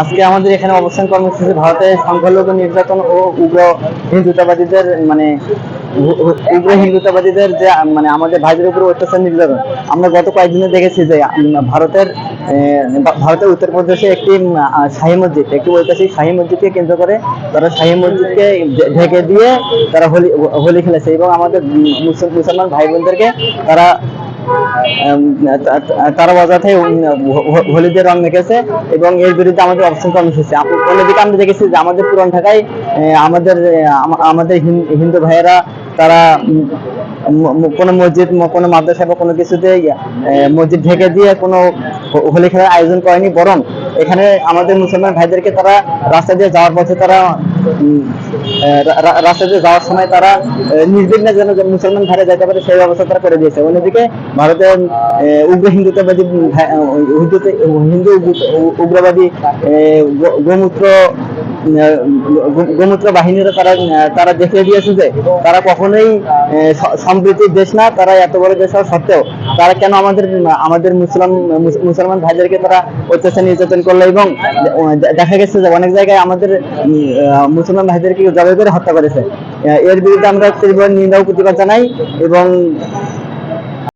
আজকে আমাদের এখানে অবস্থান কর্মসূচি ভারতের সংখ্যালঘু নির্যাতন ও উগ্র হিন্দুত্ববাদীদের মানে উগ্র হিন্দুত্ববাদীদের যে মানে আমাদের ভাইদের উপর অত্যাচার নির্যাতন। আমরা গত কয়েকদিনে দেখেছি যে ভারতের ভারতের উত্তরপ্রদেশে একটি শাহী মসজিদ, একটি ঐতিহাসিক শাহী মসজিদকে কেন্দ্র করে তারা শাহী মসজিদকে ঢেকে দিয়ে তারা হোলি হোলি খেলেছে এবং আমাদের মুসলমান ভাই বোনদেরকে তারা তারা অযথাই উম, হো- হো- হোলিতে রং মেখেছে এবং এর বিরুদ্ধে আমাদের অবস্থান কর্মসূচি। অন্যদিকে আমরা দেখেছি যে আমাদের পুরান ঢাকায় আমাদের আমাদের হিন্দু ভাইয়েরা তারা কোনো মসজিদ কোনো মাদ্রাসা বা কোনো কিছুতে মসজিদ ঢেকে দিয়ে কোনো হোলি খেলার আয়োজন করেনি। বরং এখানে আমাদের মুসলমান ভাইদেরকে তারা রাস্তা দিয়ে যাওয়ার পথে তারা উম, আহ, রা- রা- যাওয়ার সময় তারা নির্বিঘ্নে যেন মুসলমান ধারে যাইতে পারে সেই ব্যবস্থা তারা করে দিয়েছে। অন্যদিকে ভারতের উগ্র হিন্দুত্ববাদী হিন্দু উগ্রবাদী গোমূত্র গোমূত্র বাহিনীরা তারা তারা দেখিয়ে দিয়েছে যে তারা কখনোই সম্প্রীতির দেশ না, তারা এত বড় দেশ হওয়া সত্ত্বেও তারা কেন আমাদের আমাদের মুসলাম মুসলমান ভাইদেরকে তারা অত্যাচার, নির্যাতন করল এবং দেখা গেছে যে অনেক জায়গায় আমাদের মুসলমান ভাইদেরকে জবাই করে হত্যা করেছে। এর বিরুদ্ধে আমরা তীব্র নিন্দা প্রতিবাদ জানাই এবং